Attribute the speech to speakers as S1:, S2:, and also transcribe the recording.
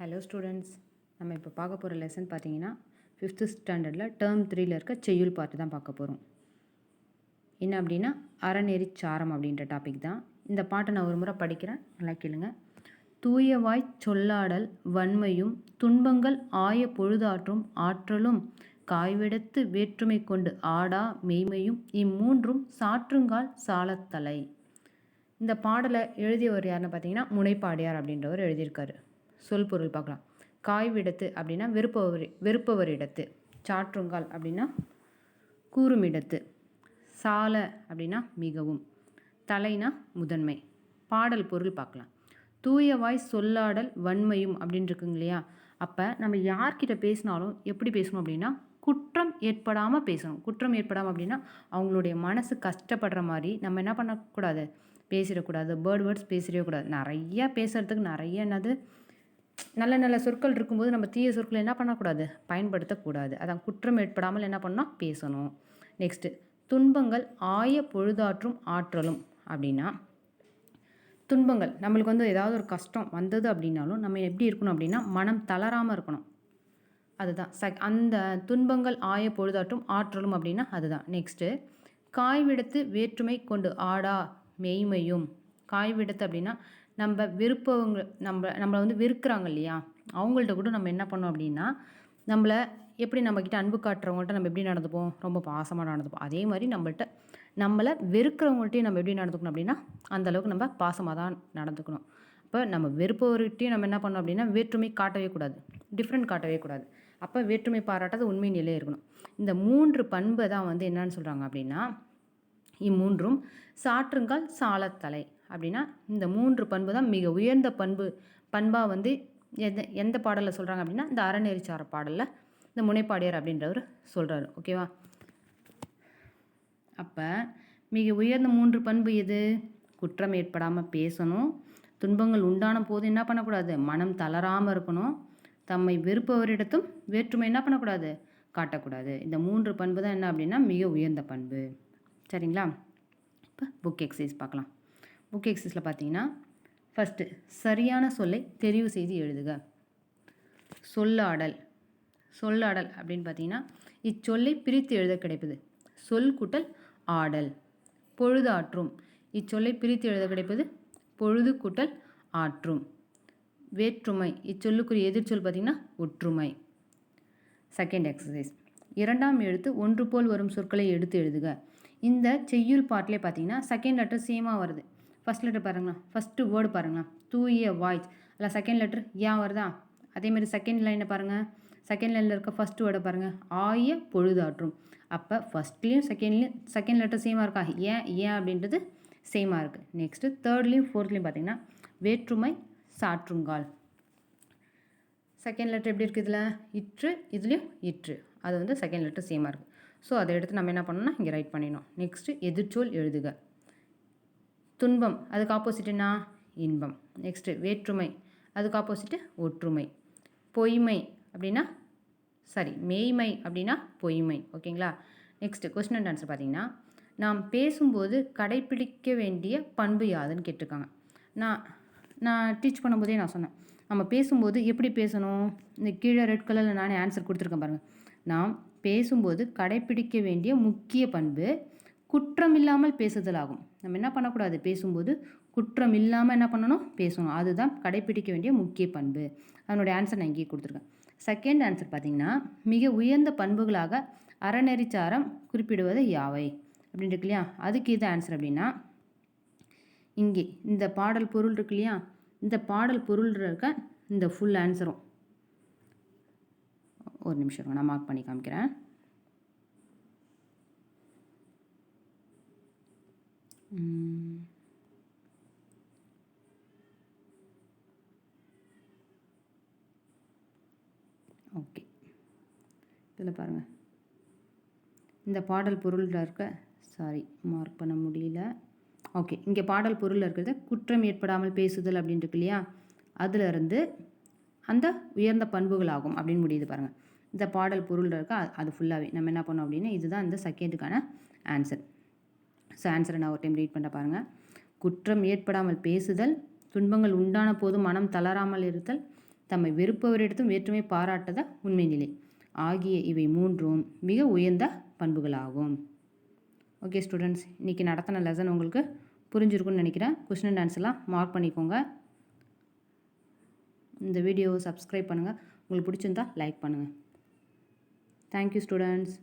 S1: Hello students நம்ம இப்போ பார்க்க போகிற லெசன் பார்த்தீங்கன்னா ஃபிஃப்த்து ஸ்டாண்டர்டில் டேர்ம் த்ரீயில் இருக்க செய்யுள் பாட்டு தான் பார்க்க போகிறோம் என்ன அப்படின்னா அறநெறி சாரம் அப்படின்ற டாபிக் தான். இந்த பாட்டை நான் ஒரு முறை படிக்கிறேன். நல்லா கேளுங்க. தூயவாய் சொல்லாடல் வன்மையும் துன்பங்கள் ஆய பொழுதாற்றும் ஆற்றலும் காய்விடத்து வேற்றுமை கொண்டு ஆடா மெய்மையும் இம்மூன்றும் சாற்றுங்கால் சாலத்தலை. இந்த பாடலை எழுதியவர் யாருன்னு பார்த்தீங்கன்னா முனைப்பாடியார் அப்படின்றவர் எழுதியிருக்காரு. சொல் பொருள் பார்க்கலாம். காய்விடத்து அப்படின்னா வெறுப்பவர் வெறுப்பவரிடத்து. சாற்றுங்கால் அப்படின்னா கூறுமிடத்து. சால அப்படின்னா மிகவும். தலைனா முதன்மை. பாடல் பொருள் பார்க்கலாம். தூயவாய் சொல்லாடல் வன்மையும் அப்படின்னு இருக்குங்க இல்லையா? அப்போ நம்ம யார்கிட்ட பேசினாலும் எப்படி பேசணும் அப்படின்னா குற்றம் ஏற்படாமல் பேசணும். குற்றம் ஏற்படாமல் அப்படின்னா அவங்களுடைய மனசு கஷ்டப்படுற மாதிரி நம்ம என்ன பண்ணக்கூடாது? பேசிடக்கூடாது. பேர்ட் வேர்ட்ஸ் பேசிடவே கூடாது நிறையா பேசுகிறதுக்கு நிறைய என்னது? நல்ல நல்ல சொற்கள் இருக்கும்போது நம்ம தீய சொற்கள் என்ன பண்ணக்கூடாது? பயன்படுத்தக்கூடாது. அதான் குற்றம் ஏற்படாமல் என்ன பண்ணால் பேசணும். நெக்ஸ்ட்டு துன்பங்கள் ஆய பொழுதாற்றும் ஆற்றலும் அப்படின்னா துன்பங்கள் நம்மளுக்கு வந்து ஏதாவது ஒரு கஷ்டம் வந்தது அப்படின்னாலும் நம்ம எப்படி இருக்கணும் அப்படின்னா மனம் தளராமல் இருக்கணும். அதுதான். ச அந்த துன்பங்கள் ஆய பொழுதாற்றும் ஆற்றலும் அப்படின்னா அதுதான். நெக்ஸ்ட்டு காய்விடத்து வேற்றுமை கொண்டு ஆடா மெய்மையும். காய்விடத்து அப்படின்னா நம்ம விருப்பவங்க நம்ம நம்மளை வந்து வெறுக்கிறாங்க இல்லையா அவங்கள்ட்ட கூட நம்ம என்ன பண்ணோம் அப்படின்னா நம்மளை எப்படி நம்மக்கிட்ட அன்பு காட்டுறவங்கள்ட்ட நம்ம எப்படி நடந்துப்போம்? ரொம்ப பாசமாக நடந்துப்போம். அதே மாதிரி நம்மள்ட்ட நம்மளை வெறுக்கிறவங்கள்ட்டையும் நம்ம எப்படி நடந்துக்கணும் அப்படின்னா அந்தளவுக்கு நம்ம பாசமாக தான் நடந்துக்கணும். இப்போ நம்ம வெறுப்பவர்கிட்டையும் நம்ம என்ன பண்ணோம் அப்படின்னா வேற்றுமை காட்டவே கூடாது. டிஃப்ரெண்ட் காட்டவே கூடாது. அப்போ வேற்றுமை பாராட்டாத உண்மை நிலையே இருக்கணும். இந்த மூன்று பண்பை தான் வந்து என்னன்னு சொல்கிறாங்க அப்படின்னா இம்மூன்றும் சாற்றுங்கால் சாலத்தலை. அப்படின்னா இந்த மூன்று பண்பு தான் மிக உயர்ந்த பண்பு. பண்பாக வந்து எந்த எந்த பாடலில் சொல்கிறாங்க அப்படின்னா இந்த அறநெறிச்சார பாடலில் இந்த முனைப்பாடியார் அப்படின்றவர் சொல்கிறாரு ஓகேவா அப்போ மிக உயர்ந்த மூன்று பண்பு எது? குற்றம் ஏற்படாமல் பேசணும். துன்பங்கள் உண்டான போது என்ன பண்ணக்கூடாது? மனம் தளராமல் இருக்கணும். தம்மை வெறுப்பவரிடத்தும் வேற்றுமை என்ன பண்ணக்கூடாது? காட்டக்கூடாது. இந்த மூன்று பண்பு தான் என்ன அப்படின்னா மிக உயர்ந்த பண்பு. சரிங்களா? இப்போ புக் எக்ஸசைஸ் பார்க்கலாம். புக் எக்ஸஸில் பார்த்தீங்கன்னா ஃபஸ்ட்டு சரியான சொல்லை தெரிவு செய்து எழுதுக. சொல்லாடல். சொல்லாடல் அப்படின்னு பார்த்தீங்கன்னா இச்சொல்லை பிரித்து எழுத கிடைப்பது. சொல் கூட்டல் ஆடல். பொழுது ஆற்றும் இச்சொல்லை பிரித்து எழுத கிடைப்பது பொழுது கூட்டல் ஆற்றும். வேற்றுமை. இச்சொல்லுக்குரிய எதிர்ச்சொல் பார்த்திங்கன்னா ஒற்றுமை. செகண்ட் எக்ஸசைஸ் இரண்டாம் எழுத்து ஒன்று போல் வரும் சொற்களை எடுத்து எழுதுக. இந்த செய்யுள் பாட்டிலே பார்த்தீங்கன்னா செகண்ட் லெட்டர் சேமாக வருது. ஃபஸ்ட் லெட்டர் பாருங்களா ஃபஸ்ட்டு வேர்டு பாருங்களா தூய வாய்ஸ் அதில் செகண்ட் லெட்டர் ஏன் வருதா? அதேமாரி செகண்ட் லைனை பாருங்கள் செகண்ட் லைனில் இருக்க ஃபஸ்ட் வேர்டை பாருங்கள் ஆய பொழுதாற்றும். அப்போ ஃபஸ்ட்லேயும் செகண்ட்லேயும் செகண்ட் லெட்டர் சேமாக இருக்கா? ஏன் ஏன் அப்படின்றது சேமாக இருக்குது நெக்ஸ்ட்டு தேர்ட்லேயும் ஃபோர்த்லேயும் பார்த்தீங்கன்னா வேற்றுமை சாற்றுங்கால். செகண்ட் லெட்டர் எப்படி இருக்குது இதில்? இற்று. இதுலேயும் இற்று. அது வந்து செகண்ட் லெட்டர் சேமாக இருக்குது ஸோ அதை எடுத்து நம்ம என்ன பண்ணணும்னா இங்கே ரைட் பண்ணிடணும். நெக்ஸ்ட்டு எதிர்ச்சொல் எழுதுக. துன்பம் அதுக்கு ஆப்போசிட் இன்பம். நெக்ஸ்ட்டு வேற்றுமை அதுக்கு ஆப்போசிட்டு ஒற்றுமை. பொய்மை அப்படின்னா சாரி மெய்மை அப்படின்னா பொய்மை ஓகேங்களா? நெக்ஸ்ட்டு கொஸ்டின் அண்ட் ஆன்சர் பார்த்தீங்கன்னா நாம் பேசும்போது கடைப்பிடிக்க வேண்டிய பண்பு யாதுன்னு கேட்டிருக்காங்க. நான் நான் டீச் பண்ணும்போதே நான் சொன்னேன். நம்ம பேசும்போது எப்படி பேசணும்? இந்த கீழே ரெட் கலரில் நானே ஆன்சர் கொடுத்துருக்கேன் பாருங்கள் நாம் பேசும்போது கடைப்பிடிக்க வேண்டிய முக்கிய பண்பு குற்றம் இல்லாமல் பேசுதல் ஆகும் நம்ம என்ன பண்ணக்கூடாது? பேசும்போது குற்றம் இல்லாமல் என்ன பண்ணணும்? பேசணும். அதுதான் கடைப்பிடிக்க வேண்டிய முக்கிய பண்பு. அதனுடைய ஆன்சர் நான் இங்கேயே கொடுத்துருக்கேன். செகண்ட் ஆன்சர் பார்த்தீங்கன்னா மிக உயர்ந்த பண்புகளாக அறநெறிச்சாரம் குறிப்பிடுவது யாவை? அப்படின்னு இருக்கு இல்லையா? அதுக்கு இது ஆன்சர் அப்படின்னா இங்கே இந்த பாடல் பொருள் இருக்கு இல்லையா? இந்த பாடல் பொருள் இருக்க இந்த ஃபுல் ஆன்சரும் ஒரு நிமிஷம் நான் மார்க் பண்ணி காமிக்கிறேன். ஓகே. இதில் பாருங்கள் இந்த பாடல் பொருளில் இருக்க சாரி மார்க் பண்ண முடியல. ஓகே. இங்கே பாடல் பொருளில் இருக்கிறத குற்றம் ஏற்படாமல் பேசுதல் அப்படின்னு இருக்கு இல்லையா? அதிலிருந்து அந்த உயர்ந்த பண்புகள் ஆகும் அப்படின்னு முடியுது பாருங்கள் இந்த பாடல் பொருளில் இருக்க அது ஃபுல்லாகவே நம்ம என்ன பண்ணோம் அப்படின்னா இதுதான் இந்த செகண்டுக்கான ஆன்சர் ஸோ ஆன்சரை நான் ஒரு டைம் ரீட் பண்ண பாருங்கள் குற்றம் ஏற்படாமல் பேசுதல் துன்பங்கள் உண்டான போது மனம் தளராமல் இருத்தல் தம்மை வெறுப்பவரிடத்தும் வேற்றுமை பாராட்டத உண்மை நிலை. ஆகிய இவை மூன்றும் மிக உயர்ந்த பண்புகளாகும். ஓகே ஸ்டூடெண்ட்ஸ் இன்றைக்கி நடத்தின லெசன் உங்களுக்கு புரிஞ்சிருக்குன்னு நினைக்கிறேன். கொஸ்டின் அண்ட் ஆன்சர்லாம் மார்க் பண்ணிக்கோங்க. இந்த வீடியோவை சப்ஸ்கிரைப் பண்ணுங்கள் உங்களுக்கு பிடிச்சிருந்தா லைக் பண்ணுங்கள் தேங்க்யூ ஸ்டூடெண்ட்ஸ்